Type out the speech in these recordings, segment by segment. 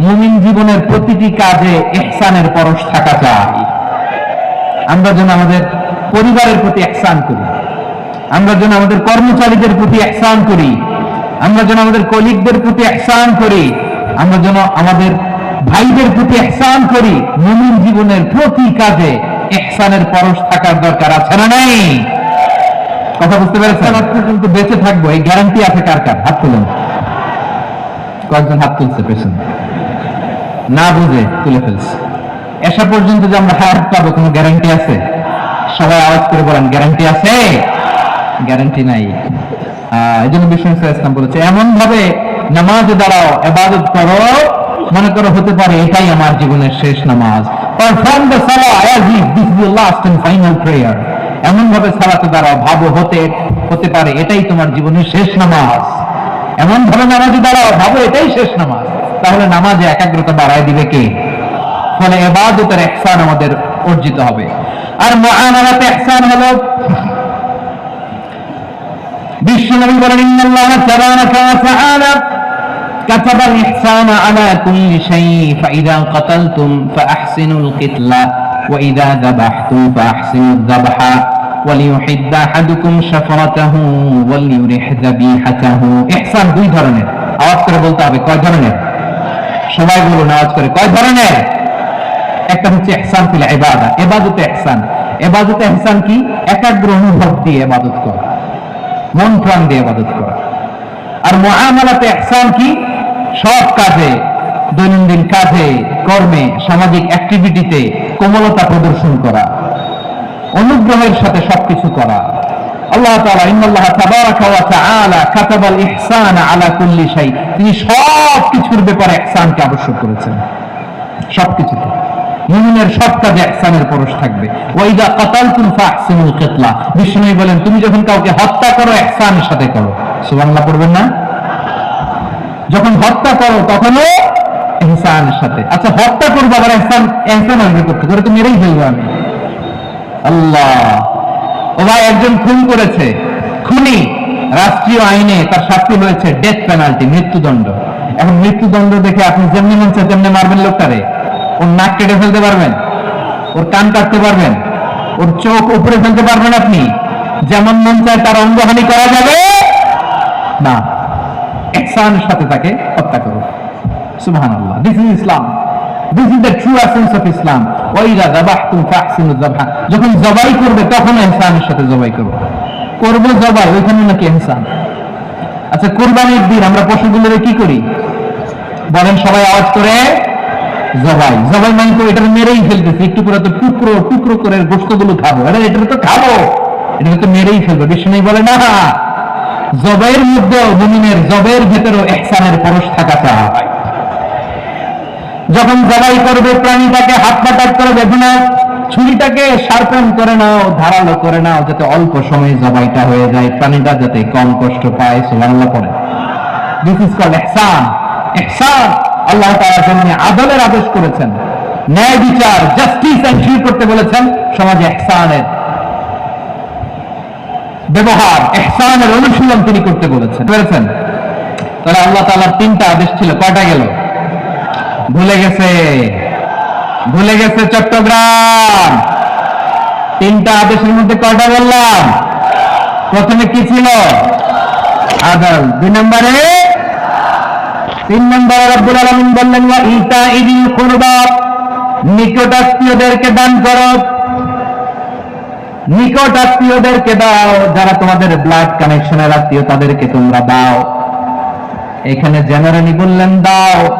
মুমিন জীবনের প্রতিটি কাজে ইহসানের পরশ থাকা চাই। আমরা যেন আমাদের পরিবারের প্রতি ইহসান করি। আমরা যেন আমাদের কর্মচারীদের প্রতি ইহসান করি। আমরা যেন আমাদের কলিগদের প্রতি ইহসান করি। আমরা যেন আমাদের ভাইদের প্রতি ইহসান করি। মুমিন জীবনের প্রতি কাজে ইহসানের পরশ থাকার দরকার আছে না নাই? কথা বুঝতে পেরেছেন? আজ পর্যন্ত বেঁচে থাকব। এই গ্যারান্টি আছে কার কার? হাত তুলুন। কয়েকজন হাত তুলছে পেছনে। না বুঝে তুলে ফেলছে। এসা পর্যন্ত যে আমরা হায়াত পাবো, কোনো গ্যারান্টি আছে? সবাই আওয়াজ করে বলেন গ্যারান্টি আছে? গ্যারান্টি নাই। এই জন্য বিষ্ণু ইসলাম বলেছে এমন ভাবে নামাজে দাঁড়াও এবাদত করো, মনে করো হতে পারে এটাই আমার জীবনের শেষ নামাজ। Perform the Salah as if this is the last and final prayer এমন ভাবে সালাতে দাঁড়াও, ভাবো হতে হতে পারে এটাই তোমার জীবনের শেষ নামাজ। এমন ভাবে নামাজে দাঁড়াও, ভাবো এটাই শেষ নামাজ। তাহলে নামাজে একাগ্রতা বাড়ায় দিবে কে ফলে এবাদতের ইহসান আমাদের অর্জিত হবে আর মুআমালাতে ইহসান হলো বিশ্বনবী বলেন ইন্নাল্লাহ তাবারাকা ওয়া তাআলা كتب الإحسان على كل شيء فإذا قتلتم فأحسنوا القتلة وإذا ذبحتم فأحسنوا الذبح وليحد أحدكم شفرته وليرح ذبيحته إحسان দুই ধরনের আওয়াজ করে বলতে হবে কয় ধরনের সবাই বলুন আওয়াজ করে কয় ধরনের? একটা হচ্ছে ইহসান ফিল ইবাদা, ইবাদতে ইহসান। ইবাদতে ইহসান কি? একাগ্র অনুভব দিয়ে ইবাদত করা। মন প্রাণ দিয়ে ইবাদত করা। আর মুআমালাতে ইহসান কি? সব কাজে, দৈনন্দিন কাজে, কর্মে, সামাজিক অ্যাক্টিভিটিতে কোমলতা প্রদর্শন করা। অনুগ্রহের সাথে সবকিছু করা। আল্লাহ তাআলা ইন্নাল্লাহ তাবারাকা ওয়া তাআলা কাতাবাল ইহসান আলা কুল্লি শাই। তিনি সব কিছুর ব্যাপারে ইহসানকে আবশ্যক করেছেন। সবকিছুতে। মুমিনের সব কাজে ইহসানের পরশ থাকবে। ওয়াইদা কাতালতুম ফাহসিনুল কিতলা। বিষ্ণু বলেন, তুমি যখন কাউকে হত্যা করো, ইহসানের সাথে করো। সুবহানাল্লাহ পড়বেন না? যখন হত্যা করো, তখনও ইহসানের সাথে। আচ্ছা হত্যা করব, আবার ইহসান ইহসান আসবে করতে করে তো মেরেই ফেলব আমি। আল্লাহ। ও ভাই, একজন খুন করেছে। খুনি রাষ্ট্রীয় আইনে তার শাস্তি হয়েছে ডেথ পেনাল্টি মৃত্যুদণ্ড। এখন মৃত্যুদণ্ড দেখে আপনি যেমনি মন চায় তেমনি মারবেন লোকটারে। ওর নাক কেটে ফেলতে পারবেন, ওর কান কাটতে পারবেন, ওর চোখ উপরে ফেলতে পারবেন আপনি। যেমন মন চায় তার অঙ্গহানি করা যাবে, না ইহসানের সাথে তাকে হত্যা করো সুবহানাল্লাহ this is Islam this is the true essence of Islam ওয়াইদা যাবাহতুম ফাহসিনু যাবহা যখন জবাই করবে, তখন ইহসানের সাথে জবাই করো। করব জবাই, ওইখানে নাকি ইহসান আচ্ছা কুরবানির দিন আমরা পশুগুলোরে কি করি? বলেন সবাই আওয়াজ করে, জবাই। জবাই মানে তো এটা মেরেই ফেলতেছি, একটু করে তো টুকরো টুকরো করে গোস্তগুলো খাব। আরে এটা তো খাব। এটা তো মেরেই ফেলব। বলে না। জবের মধ্যেও মুমিনের জবের ভেতরেও ইহসানের পরশ থাকা চাই যখন জবাই করবে, প্রাণীটাকে হাত পাতাট করে না ছুরিটাকে শার্পেন করে নাও, ধারালো করে নাও, যাতে অল্প সময়ে জবাইটা হয়ে যায়, প্রাণীটা যাতে কম কষ্ট পায়, সুবহানাল্লাহ পড়ে। দিস ইজ কল ইহসান ইহসান আল্লাহ তাআলা জন্য আদলের আদেশ করেছেন। ন্যায় বিচার জাস্টিস এনশিওর করতে বলেছেন সমাজে ইহসানের ব্যবহার ইহসানের অনুশীলন তিনি করতে বলেছেন। বলেছেন তাহলে আল্লাহ তাআলার তিনটা আদেশ ছিল, কয়টা গেল? ভুলে গেছে। ভুলে গেছে চট্টগ্রাম। তিনটা আদেশের মধ্যে কয়টা বললাম? প্রথমে কি ছিল? আদল। দুই নম্বরে? তিন নম্বরে রব্বুল আলামিন বললেন ইতা ইদিল কুরবা। নিকট আত্মীয়দেরকে দান করো। নিকট আত্মীয়দেরকে দাও। যারা তোমাদের ব্লাড কানেকশনের আত্মীয়, তাদেরকে তোমরা দাও। এখানে জেনারেলি বললেন, দাও।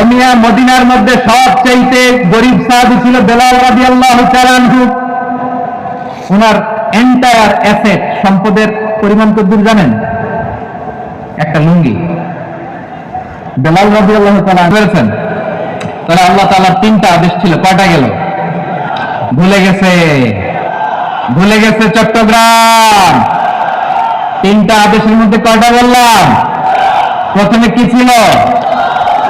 অমিয়া মদিনার মধ্যে সবচাইতে গরিব সাহাবি ছিল বেলাল রাজি আল্লাহ ওনার এন্টায়ার অ্যাসেট সম্পদের পরিমাণ কদ্দূর জানেন? একটা লুঙ্গি। বেলাল রাজি আল্লাহ বলেছেন, তাহলে আল্লাহ তালার তিনটা আদেশ ছিল, কয়টা গেল? ভুলে গেছে ভুলে গেছে চট্টগ্রাম। তিনটা আদেশের মধ্যে কয়টা বললাম? প্রথমে কি ছিল?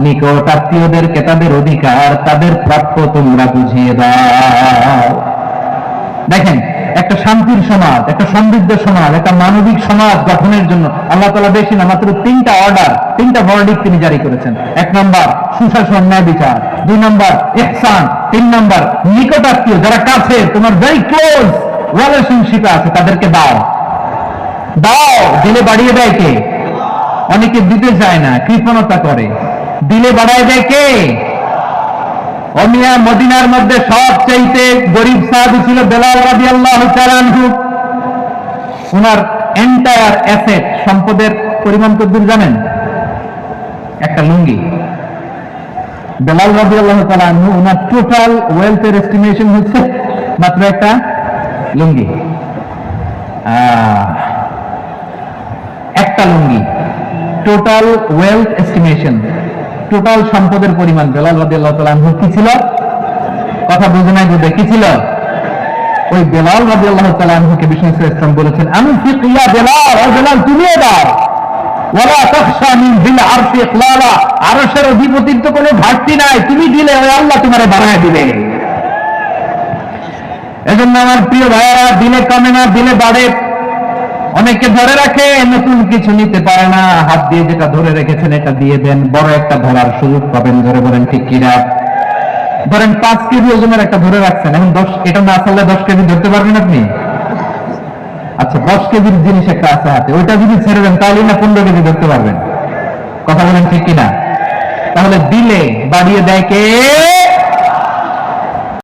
নিকট আত্মীয়দেরকে তাদের অধিকার? তাদের প্রাপ্য তোমরা বুঝিয়ে দাও। দেখেন, একটা শান্তির সমাজ, একটা সমৃদ্ধ সমাজ, একটা মানবিক সমাজ গঠনের জন্য আল্লাহ তালা বেশি না, মাত্র তিনটা অর্ডার তিনটা বর্ডিক তিনি জারি করেছেন। এক নম্বর, সুশাসন, ন্যায় বিচার। দুই নম্বর, ইহসান। তিন নম্বর, নিকটাত্মীয়, যারা কাছে, তোমার ভেরি ক্লোজ রিলেশনশিপে আছে, তাদেরকে দাও। দাও দিলে বাড়িয়ে দেয় কে? অনেকে দিতে চায় না, কৃপণতা করে। দিলে বাড়ায় দেয় কে? অমিয়া মদিনার মধ্যে সবচাইতে গরিব সাহাবি ছিল বেলাল রাজি আল্লাহ ওনার এন্টায়ার অ্যাসেট সম্পদের পরিমাণ কদ্দূর জানেন? একটা লুঙ্গি। বেলাল রাজি আল্লাহ তালানহু ওনার টোটাল ওয়েলথের এস্টিমেশন হচ্ছে মাত্র একটা লুঙ্গি। একটা লুঙ্গি। টোটাল ওয়েলথ এস্টিমেশন টোটাল সম্পদের পরিমাণ, বেলাল রাজি আল্লাহ কি ছিল? কথা বুঝে নাই, বুঝে কি ছিল? ওই বেলাল রাজি আল্লাহ তালানহুকে বিষ্ণু ইসলাম বলেছেন, আমি ফিকিয়া বেলাল বেলাল আরশের অধিপতিত্ব কোনো ঘাটতি নাই, তুমি দিলে, ওই আল্লাহ তোমারে বাড়ায় দিবে। এজন্য আমার প্রিয় ভাইয়েরা, দিলে কমে না, দিলে বাড়ে। অনেকে ধরে রাখে, নতুন কিছু নিতে পারে না। হাত দিয়ে যেটা ধরে রেখেছেন, এটা দিয়ে দেন। বড় একটা ধরার সুযোগ পাবেন, ধরে বলেন, ঠিক কিনা? ধরেন, পাঁচ কেজি ওজনের একটা ধরে রাখছেন। এখন দশ, এটা না চাললে দশ কেজি ধরতে পারবেন আপনি? আচ্ছা দশ কেজির জিনিস একটা আছে হাতে। ওইটা যদি ছেড়ে দেন তাহলে না পনেরো কেজি ধরতে পারবেন। কথা বলেন ঠিক কিনা? তাহলে দিলে বাড়িয়ে দেয় কে?